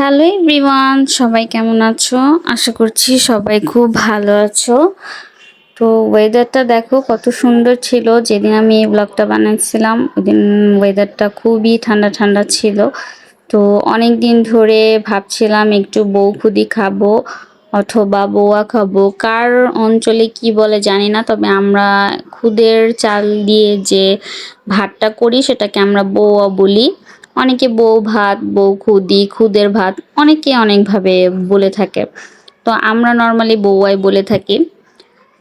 Hello everyone, সবাই কেমন আছো? আশা করছি সবাই খুব ভালো আছো। তো ওয়েদারটা দেখো কত সুন্দর ছিল। যেদিন আমি এই ব্লগটা বানাচ্ছিলাম ওইদিন ওয়েদারটা খুবই ঠান্ডা ঠান্ডা ছিল। তো অনেক দিন ধরে ভাবছিলাম একটু বউ খুদি খাব অথবা বোয়া খাব। কার অঞ্চলে কি বলে জানি না, তবে আমরা খুদের চাল দিয়ে যে ভাতটা করি, সেটাকে আমরা বৌয়া বলি। অনেকে বউ ভাত, বউ খুদি, খুদের ভাত অনেকে অনেকভাবে বলে থাকে। তো আমরা নর্মালি বউয়াই বলে থাকি।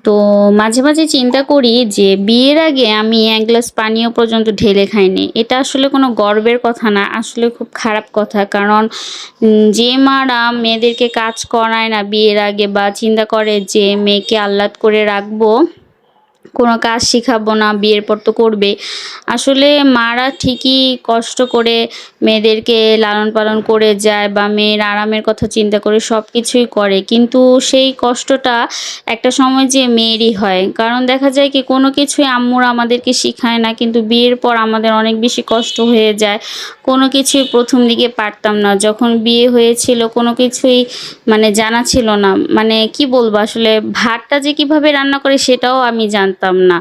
তো মাঝে মাঝে চিন্তা করি যে বিয়ের আগে আমি এক গ্লাস পানীয় পর্যন্ত ঢেলে খাইনি। এটা আসলে কোনো গর্বের কথা না, আসলে খুব খারাপ কথা। কারণ যে মারা মেয়েদেরকে কাজ করায় না বিয়ের আগে বা চিন্তা করে যে মেয়েকে আহ্লাদ করে রাখব কোনো কাজ শিখাবো না, বিয়ের পর তো করবে আসলে মারা ঠিকই কষ্ট করে মেয়েদেরকে লালন পালন করে যায় বা মেয়ের আরামের কথা চিন্তা করে সব কিছুই করে। কিন্তু সেই কষ্টটা একটা সময় যে মেয়েরই হয়। কারণ দেখা যায় কি, কোনো কিছুই আম্মুরা আমাদেরকে শিখায় না, কিন্তু বিয়ের পর আমাদের অনেক বেশি কষ্ট হয়ে যায়। কোনো কিছুই প্রথম দিকে পারতাম না। যখন বিয়ে হয়েছিল, কোনো কিছুই মানে জানা ছিল না। মানে কি বলব, আসলে ভাতটা যে কীভাবে রান্না করে সেটাও আমি জানতাম না।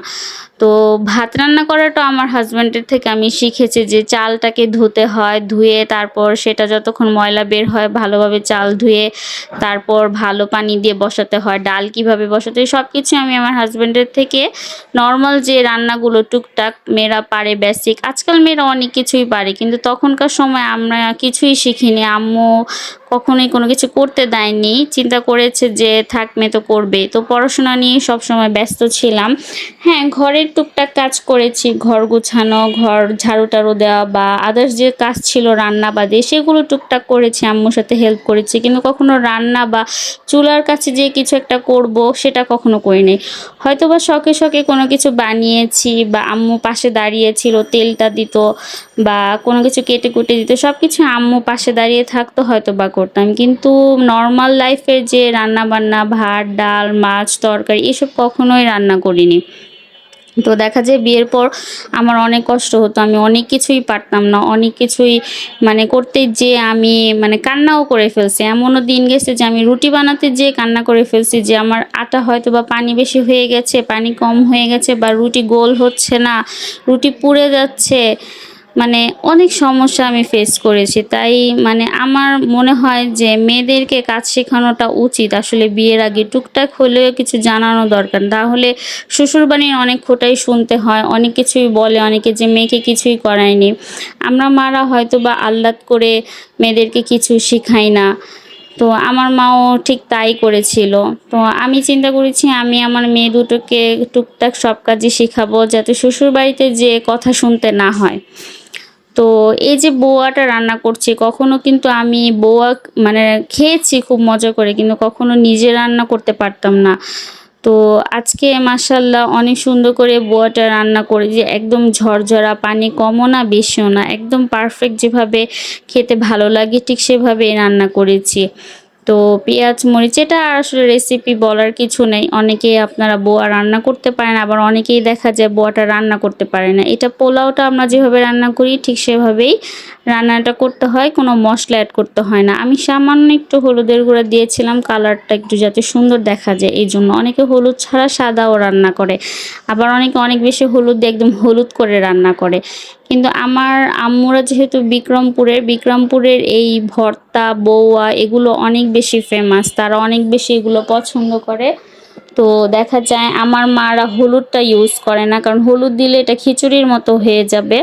তো ভাত রান্না করাটা আমার হাজব্যান্ডের থেকে আমি শিখেছি যে চালটাকে ধুতে হয়, ধুয়ে তারপর সেটা যতক্ষণ ময়লা বের হয় ভালোভাবে চাল ধুয়ে তারপর ভালো পানি দিয়ে বসাতে হয়। ডাল কীভাবে বসাতে হয় সব কিছু আমি আমার হাজব্যান্ডের থেকে নর্মাল যে রান্নাগুলো টুকটাক, মেয়েরা পারে বেসিক আজকাল মেয়েরা অনেক কিছুই পারে, কিন্তু তখনকার সময় আমরা কিছুই শিখিনি। আম্মু কখনোই কোনো কিছু করতে দেয়নি। চিন্তা করেছে যে থাক মেয়ে তো করবে তো পড়াশোনা নিয়ে সবসময় ব্যস্ত ছিলাম। হ্যাঁ ঘরের টুকটাক কাজ করেছি। ঘর গুছানো, ঘর ঝাড়ু টাড়ু দেওয়া বা আদার্স যে কাজ ছিল, রান্না বাদে, সেগুলো টুকটাক করেছি। আম্মুর সাথে হেল্প করেছি। কিন্তু কখনো রান্না বা চুলার কাছে যে কিছু একটা করব, সেটা কখনো করিনি। হয়তো বা শখে শখে কোনো কিছু বানিয়েছি বা আম্মু পাশে দাঁড়িয়েছিল, তেলটা দিত বা কোনো কিছু কেটে কুটে দিত সব কিছু আম্মু পাশে দাঁড়িয়ে থাকতো হয়তো বা করতাম। কিন্তু নর্মাল লাইফের যে রান্না বান্না ভাত, ডাল, মাছ, তরকারি, এসব কখনোই রান্না করিনি। তো দেখা যায় বিয়ের পর আমার অনেক কষ্ট হতো। আমি অনেক কিছুই পারতাম না, অনেক কিছুই মানে করতে যে আমি মানে কান্নাও করে ফেলছি। এমনও দিন গেছে যে আমি রুটি বানাতে যে কান্না করে ফেলছি যে আমার আটা হয়তো বা পানি বেশি হয়ে গেছে, পানি কম হয়ে গেছে বা রুটি গোল হচ্ছে না, রুটি পুড়ে যাচ্ছে। মানে অনেক সমস্যা আমি ফেস করেছি। তাই মানে আমার মনে হয় যে মেয়েদেরকে কাজ শেখানোটা উচিত। আসলে বিয়ের আগে টুকটাক হলেও কিছু জানানো দরকার। তাহলে শ্বশুরবাড়ির অনেক খোটাই শুনতে হয়, অনেক কিছুই বলে, অনেকে যে মেয়েকে কিছুই করায়নি। আমরা মারা হয়তো বা আহ্লাদ করে মেয়েদেরকে কিছু শেখাই না। তো আমার মাও ঠিক তাই করেছিল। তো আমি চিন্তা করেছি, আমি আমার মেয়ে দুটোকে টুকটাক সব কাজই শেখাবো যাতে শ্বশুরবাড়িতে যে কথা শুনতে না হয়। তো এই যে বোয়াটা রান্না করছি, কখনো কিন্তু আমি বোয়া মানে খেয়েছি খুব মজা করে, কিন্তু কখনো নিজে রান্না করতে পারতাম না। তো আজকে মাসাল্লাহ অনেক সুন্দর করে বোয়াটা রান্না করে, যে একদম ঝরঝরা পানি কমও না, বেশিও না, একদম পারফেক্ট যেভাবে খেতে ভালো লাগে ঠিক সেভাবেই রান্না করেছি। তো পেঁয়াজ, মরিচ, এটা আসলে রেসিপি বলার কিছু নেই। অনেকেই আপনারা বোয়া রান্না করতে পারেন, আবার অনেকেই দেখা যায় বোয়াটা রান্না করতে পারে না। এটা পোলাওটা আমরা যেভাবে রান্না করি, ঠিক সেভাবেই রান্নাটা করতে হয়, কোনো মশলা অ্যাড করতে হয় না। আমি সামান্য একটু হলুদের গুঁড়া দিয়েছিলাম কালারটা একটু যাতে সুন্দর দেখা যায় এই জন্য অনেকে হলুদ ছাড়া সাদাও রান্না করে, আবার অনেকে অনেক বেশি হলুদ দিয়ে একদম হলুদ করে রান্না করে। কিন্তু আমার আম্মুরা যেহেতু বিক্রমপুরের বিক্রমপুরের এই ভর্তা, বৌয়া এগুলো অনেক বেশি ফেমাস তারা অনেক বেশি এগুলো পছন্দ করে। তো দেখা যায় আমার মারা হলুদটা ইউজ করে না, কারণ হলুদ দিলে এটা খিচুড়ির মতো হয়ে যাবে।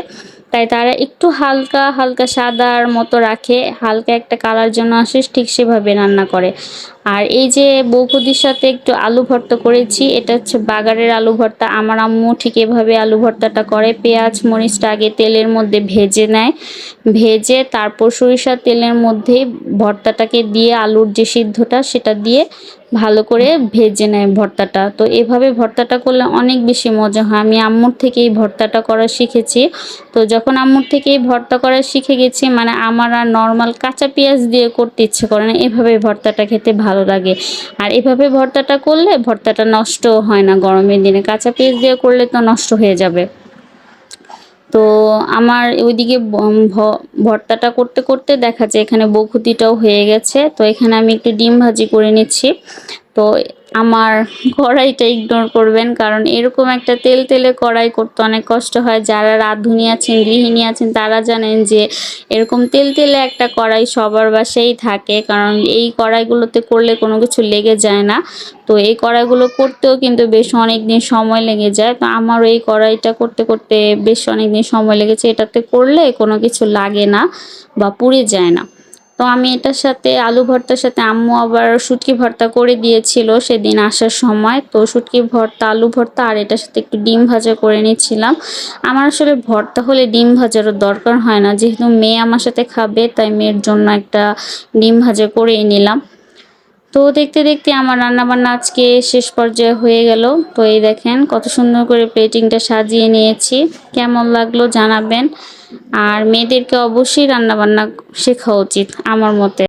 তাই তারা একটু হালকা হালকা সাদার মতো রাখে, হালকা একটা কালার জন্য আসে, ঠিক সেভাবে রান্না করে। আর এই যে বৌকুদির সাথে একটু আলু ভর্তা করেছি, এটা হচ্ছে বাগারের আলু ভর্তা। আমার আম্মু ঠিক এভাবে আলু ভর্তাটা করে। পেঁয়াজ, মরিচটা আগে তেলের মধ্যে ভেজে নেয়। ভেজে তারপর সরিষার তেলের মধ্যে ভর্তাটাকে দিয়ে আলুর যে সিদ্ধটা, সেটা দিয়ে ভালো করে ভেজে নেয় ভর্তাটা। তো এভাবে ভর্তাটা করলে অনেক বেশি মজা হয়। আমি আম্মুর থেকে এই ভর্তাটা করা শিখেছি। তো যখন আম্মুর থেকে এই ভর্তা করা শিখে গেছি মানে আমার আর নর্মাল কাঁচা পেঁয়াজ দিয়ে করতে ইচ্ছে করে না, এভাবে ভর্তাটা খেতে ভালো লাগে। আর এভাবে ভর্তাটা করলে ভর্তাটা নষ্ট হয় না গরমের দিনে। কাঁচা পেঁয়াজ দিয়ে করলে তো নষ্ট হয়ে যাবে। তো আমার ওইদিকে ভর্তাটা করতে করতে দেখা যায় এখানে বখুতিটাও হয়ে গেছে। তো এখানে আমি একটু ডিম ভাজি করে নিচ্ছি। তো আমার কড়াইটা ইগনোর করবেন, কারণ এরকম একটা তেল তেলে কড়াই করতে অনেক কষ্ট হয়। যারা রাঁধুনি আছেন, গৃহিণী আছেন, তারা জানেন যে এরকম তেল তেলে একটা কড়াই সবার বাসায় থাকে, কারণ এই কড়াইগুলোতে করলে কোনো কিছু লেগে যায় না। তো এই কড়াইগুলো করতেও কিন্তু বেশ অনেক দিন সময় লেগে যায়। তো আমার এই কড়াইটা করতে করতে বেশ অনেক দিন সময় লেগেছে। এটাতে করলে কোনো কিছু লাগে না বা পুড়ে যায় না। তো আমি এটার সাথে আলু ভর্তার সাথে আম্মু আবার শুটকি ভর্তা করে দিয়েছিল সেদিন আসার সময়। তো শুটকি ভর্তা, আলু ভর্তা আর এটার সাথে একটু ডিম ভাজা করে নিয়েছিলাম। আমার আসলে ভর্তা হলে ডিম ভাজারও দরকার হয় না। যেহেতু মেয়ে আমার সাথে খাবে, তাই মেয়ের জন্য একটা ডিম ভাজা করেই নিলাম। তো দেখতে দেখতে আমার রান্নাবান্না আজকে শেষ পর্যায়ে হয়ে গেল। তো এই দেখেন কত সুন্দর করে প্লেটিংটা সাজিয়ে নিয়েছি। কেমন লাগল জানাবেন। আর মেয়েদেরকে অবশ্যই রান্নাবান্না শেখা উচিত আমার মতে।